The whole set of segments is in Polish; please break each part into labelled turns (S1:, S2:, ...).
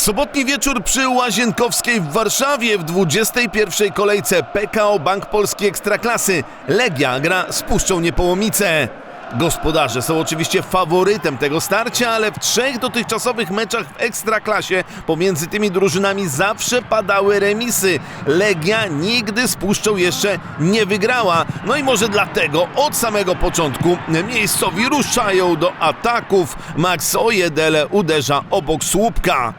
S1: Sobotni wieczór przy Łazienkowskiej w Warszawie w 21. kolejce PKO Bank Polski Ekstraklasy. Legia gra z Puszczą Niepołomice. Gospodarze są oczywiście faworytem tego starcia, ale w trzech dotychczasowych meczach w Ekstraklasie pomiędzy tymi drużynami zawsze padały remisy. Legia nigdy z Puszczą jeszcze nie wygrała. No i może dlatego od samego początku miejscowi ruszają do ataków. Max Ojedele uderza obok słupka.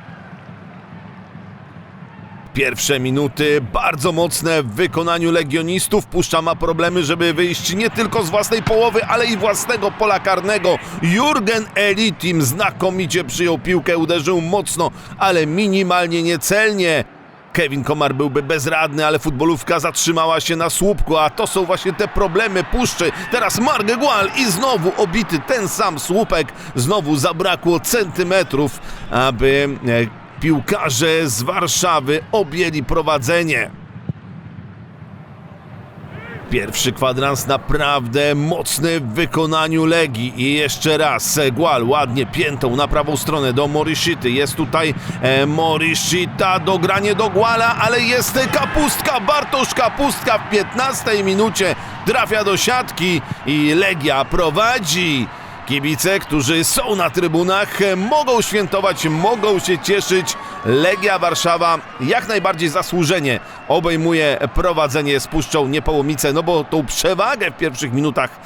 S1: Pierwsze minuty bardzo mocne w wykonaniu legionistów. Puszcza ma problemy, żeby wyjść nie tylko z własnej połowy, ale i własnego pola karnego. Jurgen Elitim znakomicie przyjął piłkę, uderzył mocno, ale minimalnie niecelnie. Kevin Komar byłby bezradny, ale futbolówka zatrzymała się na słupku, a to są właśnie te problemy puszczy. Teraz Marge Gual i znowu obity ten sam słupek. Znowu zabrakło centymetrów, aby e, piłkarze z Warszawy objęli prowadzenie. Pierwszy kwadrans naprawdę mocny w wykonaniu Legii i jeszcze raz Gual ładnie piętą na prawą stronę do Morishity. Jest tutaj e, Morishita, dogranie do Guala, ale jest Kapustka, Bartosz Kapustka w 15 minucie trafia do siatki i Legia prowadzi. Kibice, którzy są na trybunach, mogą świętować, mogą się cieszyć. Legia Warszawa jak najbardziej zasłużenie obejmuje prowadzenie z Puszczą Niepołomice, no bo tą przewagę w pierwszych minutach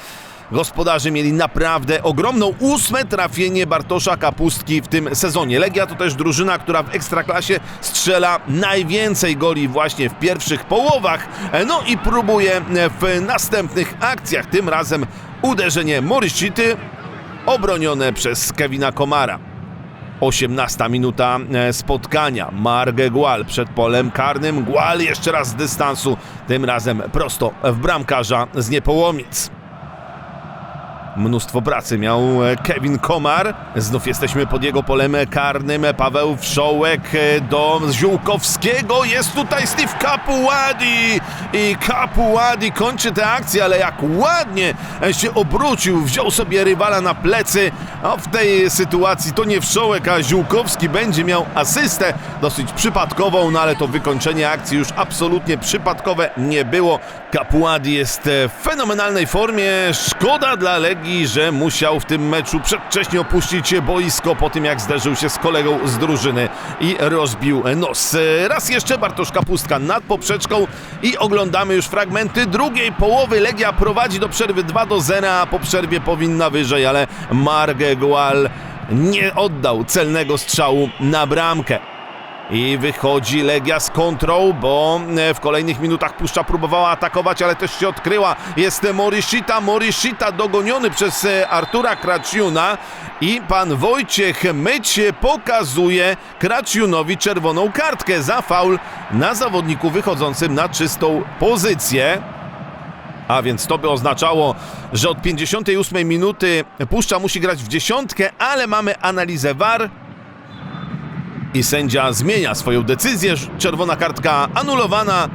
S1: gospodarze mieli naprawdę ogromną ósme trafienie Bartosza Kapustki w tym sezonie. Legia to też drużyna, która w Ekstraklasie strzela najwięcej goli właśnie w pierwszych połowach, no i próbuje w następnych akcjach, tym razem uderzenie Moryszcity obronione przez Kevina Komara. 18 minuta e, spotkania. Marge Gual przed polem karnym. Gual jeszcze raz z dystansu, tym razem prosto w bramkarza z Niepołomic. Mnóstwo pracy miał e, Kevin Komar. Znów jesteśmy pod jego polem karnym. Paweł Wszołek e, do Ziółkowskiego. Jest tutaj Steve Capuadi. I Capuadi kończy tę akcję, ale jak ładnie się obrócił. Wziął sobie rywala na plecy. A w tej sytuacji to nie Wszołek, a Ziółkowski będzie miał asystę. Dosyć przypadkową, no ale to wykończenie akcji już absolutnie przypadkowe nie było. Capuadi jest w fenomenalnej formie. Szkoda dla Legii że musiał w tym meczu przedwcześnie opuścić boisko po tym, jak zderzył się z kolegą z drużyny i rozbił nos. Raz jeszcze Bartosz Kapustka nad poprzeczką i oglądamy już fragmenty drugiej połowy. Legia prowadzi do przerwy 2 do 0, a po przerwie powinna wyżej, ale Marge Gual nie oddał celnego strzału na bramkę. I wychodzi Legia z kontrą, bo e, w kolejnych minutach Puszcza próbowała atakować, ale też się odkryła. Jest Morishita, Morishita dogoniony przez e, Artura Kraciuna i pan Wojciech Myć pokazuje Kraciunowi czerwoną kartkę za faul na zawodniku wychodzącym na czystą pozycję. A więc to by oznaczało, że od 58 minuty Puszcza musi grać w dziesiątkę, ale mamy analizę VAR i sędzia zmienia swoją decyzję. Czerwona kartka anulowana.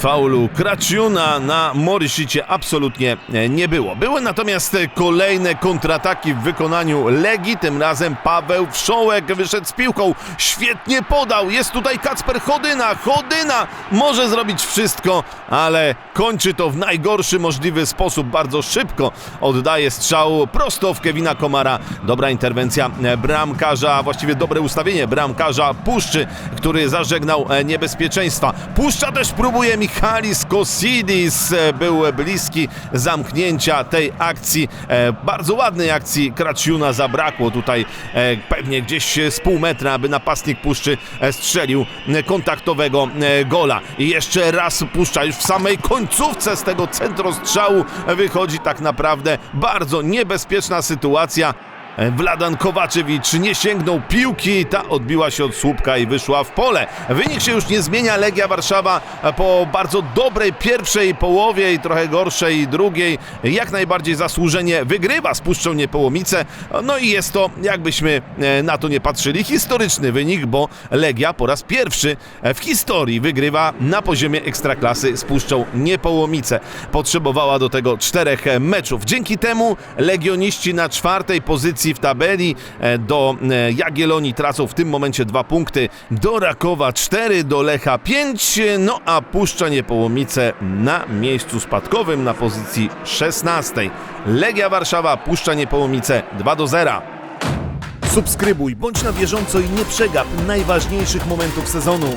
S1: Faulu Kraciuna na Moryszycie absolutnie nie było. Były natomiast kolejne kontrataki w wykonaniu Legii. Tym razem Paweł Wszołek wyszedł z piłką. Świetnie podał. Jest tutaj Kacper Chodyna. Chodyna może zrobić wszystko, ale kończy to w najgorszy możliwy sposób. Bardzo szybko oddaje strzał prosto w Kevina Komara. Dobra interwencja bramkarza, właściwie dobre ustawienie bramkarza Puszczy, który zażegnał niebezpieczeństwa. Puszcza też próbuje Michalis Kosidis był bliski zamknięcia tej akcji. E, bardzo ładnej akcji Kraciuna zabrakło tutaj e, pewnie gdzieś z pół metra, aby napastnik Puszczy e, strzelił kontaktowego gola. I jeszcze raz Puszcza już w samej końcówce z tego centrostrzału wychodzi tak naprawdę bardzo niebezpieczna sytuacja. Wladan Kowaczewicz nie sięgnął piłki, ta odbiła się od słupka i wyszła w pole. Wynik się już nie zmienia, Legia Warszawa po bardzo dobrej pierwszej połowie i trochę gorszej drugiej, jak najbardziej zasłużenie wygrywa z Puszczą Niepołomice. No i jest to, jakbyśmy na to nie patrzyli, historyczny wynik, bo Legia po raz pierwszy w historii wygrywa na poziomie Ekstraklasy z Puszczą Niepołomice. Potrzebowała do tego czterech meczów. Dzięki temu legioniści na czwartej pozycji pozycji w tabeli. E, Do e, Jagiellonii tracą w tym momencie dwa punkty, do Rakowa 4, do Lecha 5, no a Puszcza Niepołomice na miejscu spadkowym na pozycji 16. Legia Warszawa, Puszcza Niepołomice 2 do 0.
S2: Subskrybuj, bądź na bieżąco i nie przegap najważniejszych momentów sezonu.